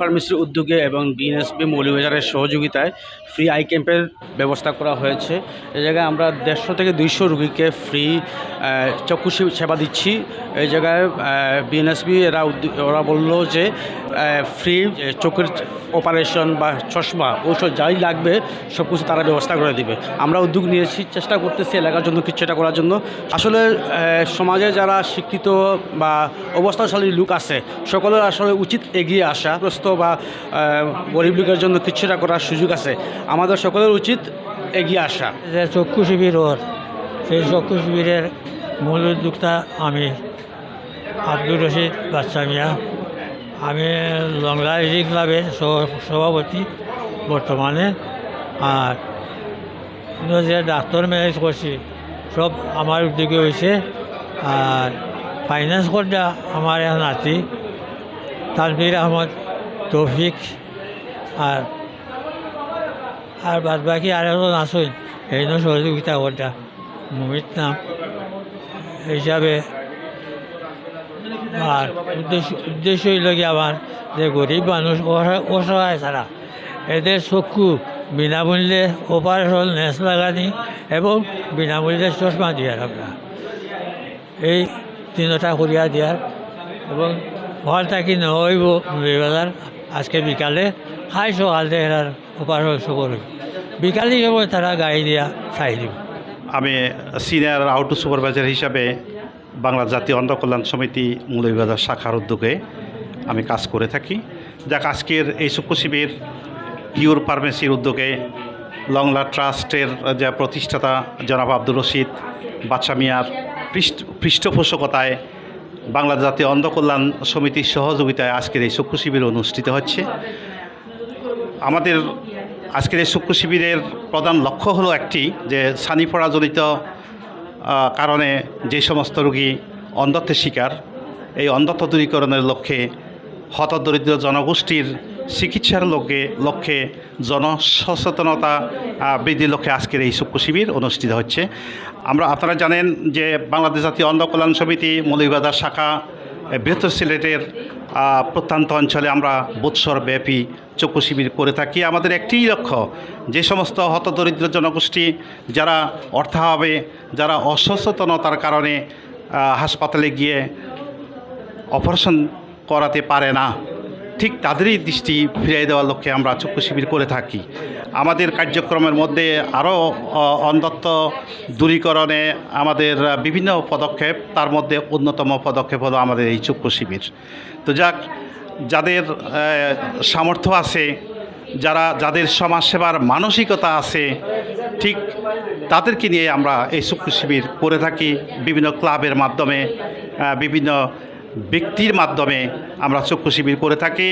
ফার্মেসির উদ্যোগে এবং বিএনএসবি মৌলবাজারের সহযোগিতায় ফ্রি আই ক্যাম্পের ব্যবস্থা করা হয়েছে। এই জায়গায় আমরা দেড়শো থেকে দুইশো রুগীকে ফ্রি চক্ষু সেবা দিচ্ছি। এই জায়গায় বিএনএসপি এরা ওরা বলল যে ফ্রি চোখের অপারেশন বা চশমা ওষুধ যাই লাগবে সব কিছু তারা ব্যবস্থা করে দিবে। আমরা উদ্যোগ নিয়েছি, চেষ্টা করতেছি এলাকার জন্য কিছু এটা করার জন্য। আসলে সমাজে যারা শিক্ষিত বা অবস্থাশালী লোক আছে, সকলের আসলে উচিত এগিয়ে আসা। গ্রস্ত বা গরিব লোকের জন্য কিছুটা করার সুযোগ আছে। আমাদের সকলের উচিত এগিয়ে আসা। যে চক্ষু শিবির ওর, সেই চক্ষু শিবিরের মূল উদ্যোক্তা আমি, আব্দুর রশিদ বাচ্চা মিয়া। আমি লংলা রিডিং ক্লাবের সভাপতি বর্তমানে। আর যে ডাক্তার ম্যানেজ করছি, সব আমার উদ্যোগে হয়েছে। আর ফাইন্যান্স করটা আমার নাতি, তানভীর আহমদ। তৌফিক। আর আর বাদ বাকি আর একজন আসুন এই জন্য সহযোগিতা করটা মুমিত নাম হিসাবে আর উদ্দেশ্য উদ্দেশ্য হইল কি আমার যে গরিব মানুষ অসহায়- ছাড়া এদের চক্ষু বিনামূল্যে অপারেশন নেস লাগানি এবং বিনামূল্যে চশমা দিয়ার আমরা। এই তিনটা করিয়া দিয়ার এবং ঘর থাকি নহইব বাজার আজকে বিকালে হাই সকাল এরার অপারেশন সবর বিকালে তারা গাড়ি দিয়া চাই দিব আমি সিনিয়র আউটো সুপারভাইজার হিসাবে বাংলা জাতীয় অন্ধ কল্যাণ সমিতি মৌলভীবাজার শাখার উদ্যোগে আমি কাজ করে থাকি। যাক, আজকের এই চক্ষু শিবির পিওর ফার্মেসির উদ্যোগে লংলা ট্রাস্টের যে প্রতিষ্ঠাতা জনাব আব্দুর রশিদ বাদশা মিয়ার পৃষ্ঠ, পৃষ্ঠপোষকতায় বাংলা জাতীয় অন্ধকল্যাণ সমিতির সহযোগিতায় আজকের এই চক্ষু শিবির অনুষ্ঠিত হচ্ছে। আমাদের আজকের এই চক্ষু শিবিরের প্রধান লক্ষ্য হলো একটি যে ছানিপড়াজনিত আহ, কারণে যে সমস্ত রোগী অন্ধত্বের শিকার এই অন্ধত্ব দূরীকরণের লক্ষ্যে হতদরিদ্র জনগোষ্ঠীর চিকিৎসার লক্ষ্যে লক্ষ্যে জনসচেতনতা বৃদ্ধির লক্ষ্যে আজকের এই চক্ষু শিবির অনুষ্ঠিত হচ্ছে। আমরা, আপনারা জানেন যে বাংলাদেশ জাতীয় অন্ধ কল্যাণ সমিতি, মৌলভীবাজার শাখা বৃহত্তর সিলেটের প্রত্যন্ত অঞ্চলে আমরা ব্যাপী চক্ষু শিবির করে থাকি। আমাদের একটিই লক্ষ্য, যে সমস্ত হতদরিদ্র জনগোষ্ঠী যারা অর্থাভাবে, যারা অসচেতনতার কারণে হাসপাতালে গিয়ে অপারেশন করাতে পারে না ঠিক তাদেরই দৃষ্টি ফিরিয়ে দেওয়ার লক্ষ্যে আমরা চক্ষু শিবির করে থাকি। আমাদের কার্যক্রমের মধ্যে আরও অন্ধত্ব দূরীকরণে আমাদের বিভিন্ন পদক্ষেপ, তার মধ্যে অন্যতম পদক্ষেপ হলো আমাদের এই চক্ষু শিবির। তো যাক, যাদের সামর্থ্য আছে, যারা, যাদের সমাজসেবার মানসিকতা আছে, ঠিক তাদেরকে নিয়ে আমরা এই চক্ষু শিবির করে থাকি। বিভিন্ন ক্লাবের মাধ্যমে বিভিন্ন ব্যক্তির মাধ্যমে আমরা চক্ষু শিবির করে থাকি।